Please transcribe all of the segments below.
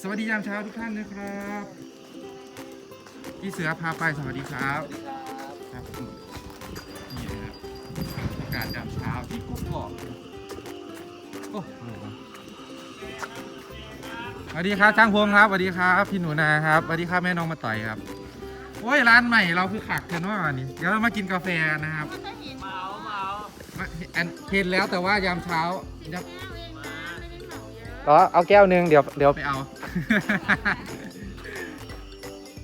สวัสดียามเช้าทุกท่านนะครับพี่เสือพาไปสวัสดีครับครับนี่นะครับอากาศยามเช้าที่กุ๊กกอกโอ้โหสวัสดีครับจ้างพงครับสวัสดีครับพี่หนูนาครับสวัสดีครับแม่น้องมาต่อยครับโอ้ยร้านใหม่เราคือขักเทนว่านี่เดี๋ยวเรามากินกาแฟนะครับเมาเมามาอันเห็นแล้วแต่ว่ายามเช้า ยับอ๋อเอาแก้วหนึงเดี๋ยวเดี๋ยวไปเอา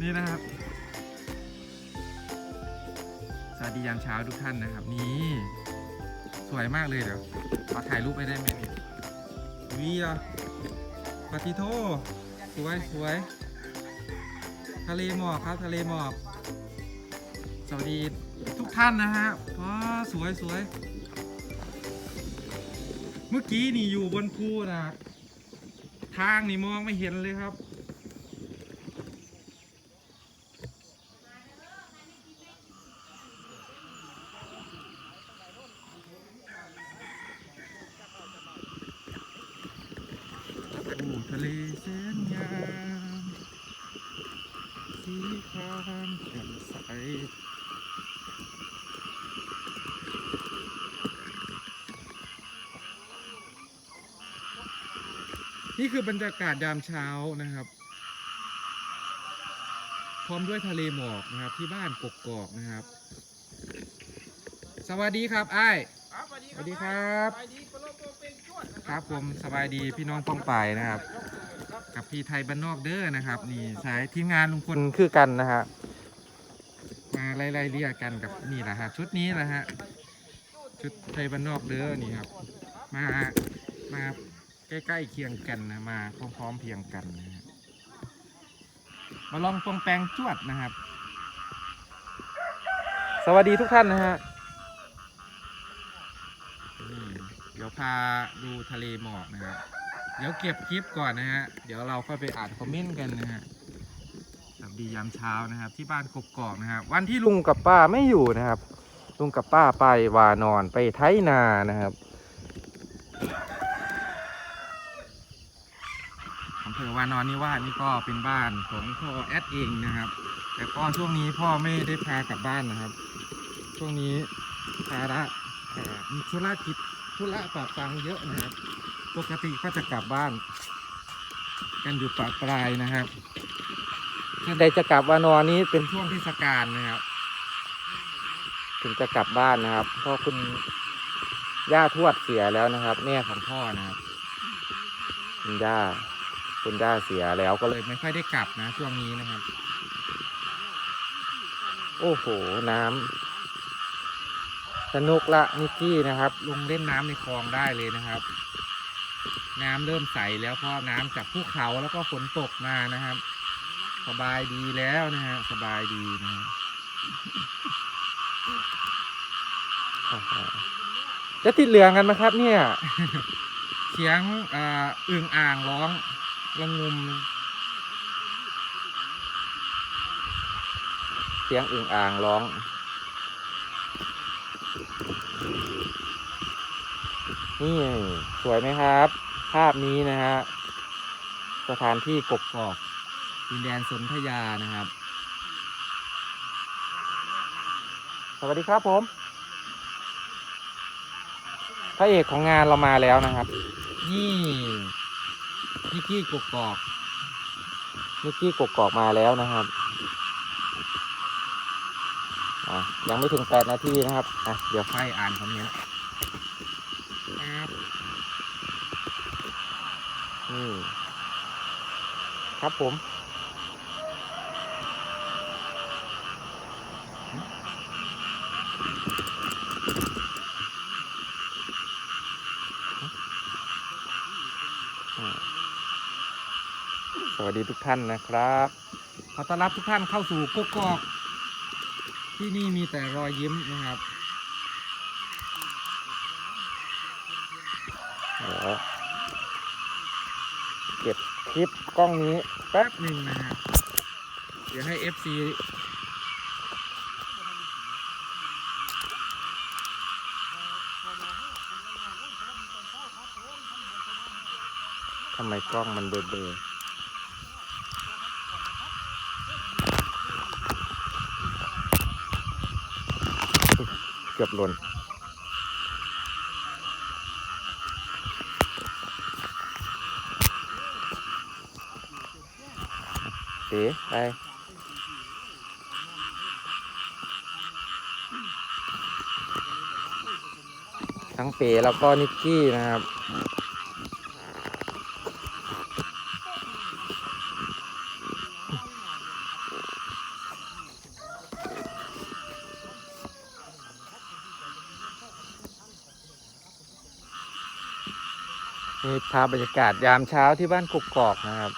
นี่นะครับ สวัสดียามเช้าทุกท่านนะครับ นี่ สวยมากเลยเดี๋ยวขอถ่ายรูปไปได้ไหมเนี่ยวีอะปาติโทสวยสวยทะเลหมอกครับทะเลหมอกสวัสดีทุกท่านนะฮะว้าสวยสวยเมื่อกี้นี่อยู่บนภูนะ ทางนี่มองไม่เห็นเลยครับ โอ้ทะเลแสนงามสีครามแจ่มใส นี่คือบรรยากาศยามเช้านะครับ พร้อมด้วยทะเลหมอกนะครับ ที่บ้านกกอกนะครับ สวัสดีครับไอ้าย ครับสวัสดีสวัสดีครับไปดีปลโปเป็นจวดนะครับผมสบายดีพี่น้องป้องไปายนะครับ กับพี่ไทยบ้านนอกเด้อนะครับ นี่สายทีมงานลุงพคลนคือกันนะฮะมาไล่ๆเรียกกันกับนี่แหละฮะชุดนี้แหละฮะชุดไทยบ้านนอกเด้อนี่ครับ มามา ใกล้ๆเคียงกันนะมาพร้อมๆเพียงกันนะฮะมาลองปองแปงจวดนะครับ สวัสดีทุกท่านนะฮะเดี๋ยวพาดูทะเลหมอกนะครับเดี๋ยวเก็บคลิปก่อนนะฮะ เดี๋ยวเราค่อยไปอ่านคอมเมนต์กันนะฮะสวัสดียามเช้านะครับ ที่บ้านกกอกนะครับ วันที่ลุงงกับป้าไม่อยู่นะครับ ลุงกับป้าไปวานอนไปไถนานะครับ อำเภอวานอนนิวาสนี่ก็เป็นบ้านของพ่อแอดเองนะครับ แต่ก็ช่วงนี้พ่อไม่ได้พากลับบ้านนะครับ ช่วงนี้ภาระมีธุรกิจธุระปะปังเยอะนะครับ ปกติก็จะกลับบ้าน กันอยู่ปะปลายนะครับใดจะกลับวานอนนี้เป็นเป็นช่วงเทศกาลนะครับ ถึงจะกลับบ้านนะครับเพราะคุณย่าทวดเสียแล้วนะครับ แม่ของพ่อนะครับคุณย่า คุณย่าเสียแล้วก็ก็เลเลยยไม่ค่อยได้กลับนะช่วงนี้นะครับ โอ้โหน้ำสนุกละนิกกี้นะครับ ลงเล่นน้ำในคลองได้เลยนะครับ น้ำเริ่มใสแล้วเพราะน้ำจากภูเขาแล้วก็ฝนตกมานะครับ สบายดีแล้วนะฮะสบายดีนะฮะจะติดเหลืองกันไหมครับ เนี่ยเสียงเอ่ออึ่งอ่างร้อง ระงงุม เสียงอึ่งอ่างร้อง นี่สวยไหมครับ ภาพนี้นะฮะ สถานที่กบกอกดินแดนสนธยานะครับ สวัสดีครับผมพระเอกของงานเรามาแล้วนะครับ นี่ นิกกี้กกอกนิกกี้กกอกมาแล้วนะครับอะยังไม่ถึงแปดนาทีนะครับอะเดี๋ยวไฟอ่านคอมเมนต์ครับนี่ครับผม สวัสดีทุกท่านนะครับ ขอต้อนรับทุกท่านเข้าสู่กกอก ที่นี่มีแต่รอยยิ้มนะครับเดี๋ยวเก็บคลิปกล้องนี้แป๊บแป๊บหนึ่งนะฮะเดี๋ยวให้ FC ทำไมกล้องมันเบลอ กือบหล่นเป๋ไปทั้งเป๋แล้วก็นิกกี้นะครับ นี่ภาพบรรยากาศยามเช้าที่บ้านกกอกนะครับ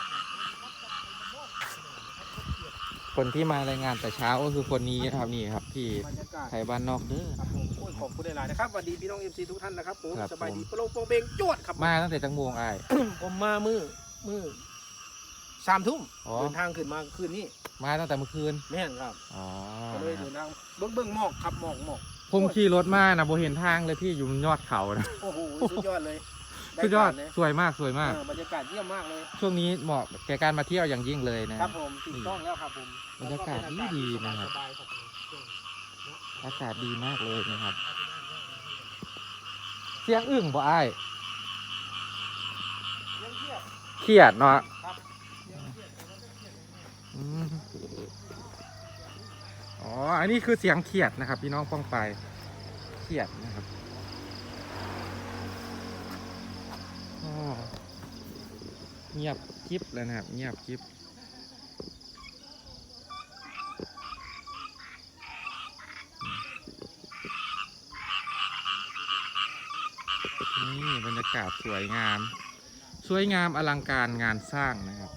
คนที่มารายงานแต่เช้าก็คือคนนี้นะครับนี่ครับพี่บรรยากาศไทยบ้านนอกเด้อ ครับผมโอ้ยขอบคุณหลายๆนะครับสวัสดีพี่น้องเอ็มซีทุกท่านนะครับผมครับสบายดีผม โปรโลโปรเบงจวดครับมาตั้งแต่จังมวงไอ้าย ผมมามือมือสามทุ่มอ๋อ เดินทางขึ้นมาคืนนี้มาตั้งแต่เมื่อคืนแม่นครับอ๋อก็เลยเดินทางเบิ้งเบิ้งหมอกครับหมอกหมอกผมขี่รถมานะโบเห็นทางเลยพี่อยู่บนยอดเขานะโอ้โหสุดยอดเลย สุดยอดไผ่านเลยสวยมากสวยมาก เออบรรยากาศเยี่ยมมากเลย ช่วงนี้เหมาะแก่การมาเที่ยวอย่างยิ่งเลยนะ ครับผมถูกต้องแล้วครับผมบรรยากาศดีๆนะครับสบายๆครับผมอากาศดีมากเลยนะครับ เสียงอึ่งบ่ไอ้ายเยี่ยมเยี่ยมเครียดเนาะครับเยี่ยมเยี่ยมอืมอ๋อ อันนี้คือเสียงเขียดนะครับ พี่น้องป้องไปเขียดนะครับ เงียบกริบเลยนะครับ เงียบกริบนี่บรรยากาศสวยงาม สวยงามอลังการงานสร้างนะครับ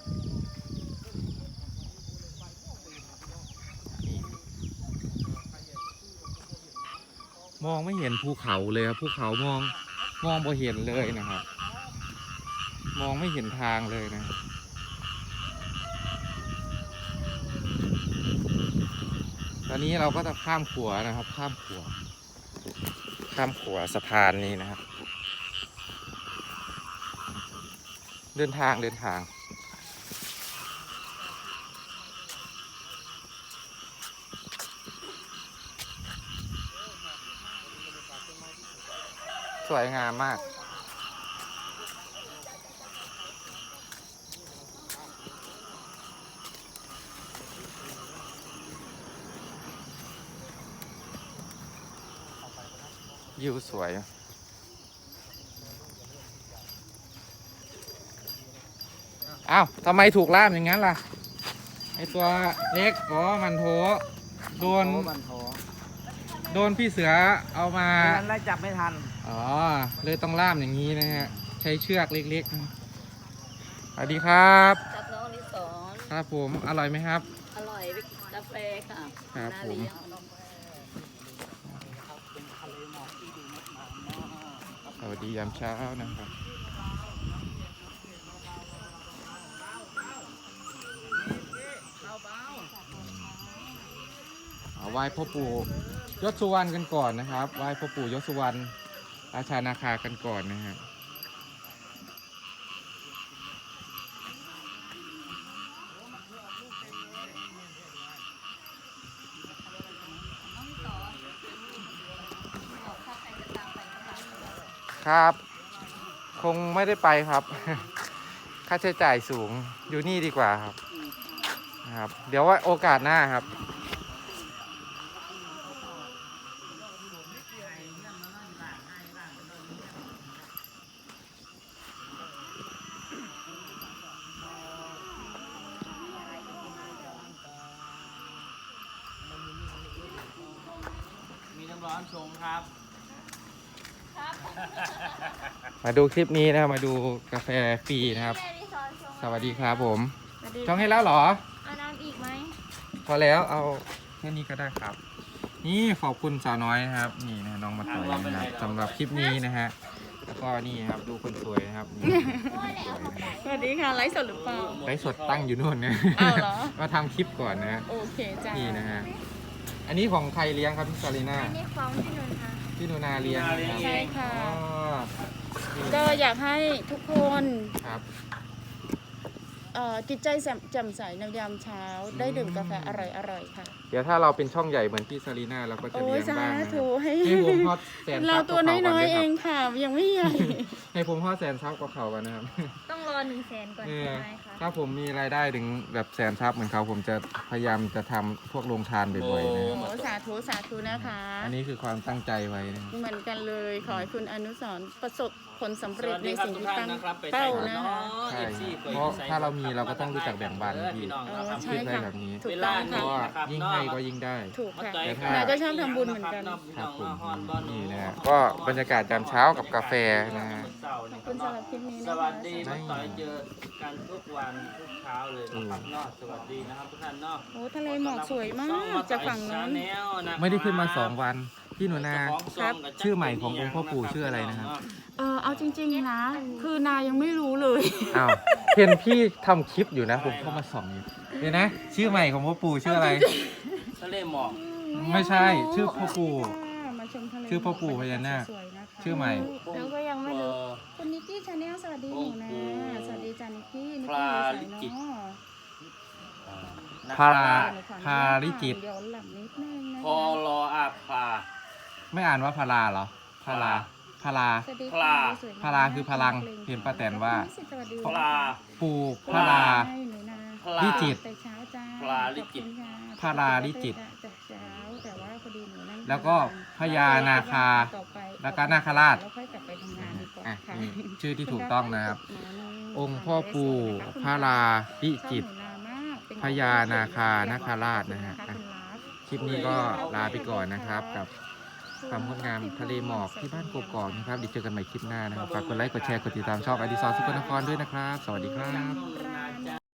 มองไม่เห็นภูเขาเลยครับภูเขามองมองบ่เห็นเลยนะครับ มองไม่เห็นทางเลยนะตอนนี้เราก็จะข้ามขัวนะครับ ข้ามขัว ข้ามขัวสะพานนี้นะครับ เดินทางเดินทาง สวยงามมาก ยิวสวย อ้าวทำไมถูกล่ามอย่างนั้นล่ะ ไอตัวเล็กอ๋อมันโถโดนโอ้บันทอโดนพี่เสือเอามา นั้นไล่จับไม่ทัน อ๋อ เลยต้องล่ามอย่างนี้นะฮะ ใช้เชือกเล็กๆนะสวัสดีครับ กับน้องนิสรครับผม อร่อยไหมครับ อร่อยกาแฟค่ะครับน่าผมเลี้ยง สวัสดียามเช้านะครับเอาไหว้พ่อปู่ยศสุวรรณกันก่อนนะครับไหว้พ่อปู่ยศสุวรรณราชานาคากันก่อนนะครับ ครับ คงไม่ได้ไปครับ ค่าใช้จ่ายสูงอยู่นี่ดีกว่าครับครับ เดี๋ยวว่าโอกาสหน้าครับ มีน้ำร้อนชงครับ มาดูคลิปนี้นะครับมาดูกาแฟฟรีนะครับ สวัสดีครับผมจองให้แล้วเหรอเอาน้ำอีกไหมพอแล้วเอาแค่นี้ก็ได้ครับ นี่ขอบคุณสาวน้อยนะครับ นี่นะน้องมาต่อยนะครับสำหรับคลิปนี้นะฮะแล้วก็นี่ครับดูคนสวยนะครับนี่คนสวยนะครับสวัสดีค่ะไลฟ์สดหรือเปล่า ไลฟ์สดตั้งอยู่นู่นนะอ้าวเหรอ มาทำคลิปก่อนนะฮะโอเคจ้านี่นะฮะอันนี้ของใครเลี้ยงครับพี่ซารีน่าอันนี้ของที่นนท์ค่ะ พี่หนูนาเลี้ยงนะครับใช่ค่ะ อ๋อนี่ก็อยากให้ทุกคน ครับเอ่อ จิตใจแจ่มใสในยามเช้า ได้ดื่มกาแฟอร่อยๆค่ะ เดี๋ยวถ้าเราเป็นช่องใหญ่เหมือนพี่ซารีน่าเราก็จะโอ้เลี้ยยงสาบ้างนะคธุรับให้ให้ผมฮอดแสนเราซับตัวกับเขาน้อยๆก่เออนงค่ะ ยังไม่ใหญ่ ให้ผมฮอดแสนซับกับเขากันนะครับ ต้องรอหนึ่งแสนก่อนเอใช่อไหมคะถ้าผมมีรายได้ถึงแบบแสนซับเหมือนเขาผมจะพยายามจะทำพวกโรงทานบ่อยๆนะโอ้สาธุสาธุนะคะ อันนี้คือความตั้งใจไว้นะครับเหมือนกันเลย ขอให้คุณอนุสรณ์ประสบผลสำสเร็จวัสในดีครับสิ่งทุกที่ท่านตั้งนะครับไปเป้าใส่นะเนาะคะใช่ FC เพราะถ้าเรามีเราก็ต้องรู้จักแบ่งปันพี่พี่น้องเอครับอคิใช่ดไว้ค่ะแบบนี้ถูกเวต้ลาองเพค่ะ ราะว่ายิ่งให้ก็ยิ่งได้ ถูกค่ะ แต่ถ้านายก็ชอบทำบุญเหมือนกัน ครับผมนี่นะฮะก็บรรยากาศยามเช้ากับกาแฟนะฮะ ขอบคุณสำหรับคลิปนี้สนะวัคะสดีมาต่อยเจอกันทุกวันทุกเช้าเลยนะครับเนาะสวัสดีนะครับทุกท่านเนาะโอ้ทะเลหมอกสวยมากจากฝั่งนู้น ไม่ได้ขึ้นมาสองวัน พี่หนูนาครับ ชื่อใหม่ขององค์พ่อปู่ชื่ออะไรนะครับเออเอาจริง ๆ นะ คือนายยังไม่รู้เลย อ้าวเห็นพี่ทำคลิปอยู่นะ ผมเข้ามาส่องอยู่เดี๋ยวนะ ชื่อใหม่ของพ่อปู่ชื่ออะไร ทะเลหมอกไม่ใช่ ชื่อพ่อปู่ มาชมทะเลชื่อพ่อปู่พญานาค สวยๆนะคะชื่อใหม่ แล้วก็ยังไม่รู้ คุณนิกกี้ชาแนลสวัสดีหนูนะสวัสดีจ้านิกกี้นิกกี้อยู่ใส่เนาะพารา พาริจิตย้อนหลังนิดนึงนะพอรออาพา ไม่อ่านว่าพาราเหรอพาราพารา สวัสดีพลาสวยๆนะพลาคือพลังเห็นป้าแตนว่า สวัสดีปลาปู่พาราให้หนูนะพลา ลิจิต แต่เช้าจ้าพลาลิจิต ขอบคุณค่ะพาราลิจิต แต่เช้าแต่ว่าพอดีหนูนั่งแล้วก็พญานาคา ต่อไปแล้วก็นาคราช แล้วค่อยกลับไปทำงานดีกว่าอะค่ะนี่ชื่อที่ถูกต้องนะครับ องค์พ่อปู่พระราลิจิตพญานาคานาคราชนะฮะอะคลิปนี้ก็ลาไปก่อนนะครับ กับ ความงดงามทะเลหมอกที่บ้านกกอกนะครับเดี๋ยวเจอกันใหม่คลิปหน้านะครับฝากกดไลค์กดแชร์กดติดตามช่องอดิซอสุกลนครด้วยนะครับ สวัสดีครับนาจา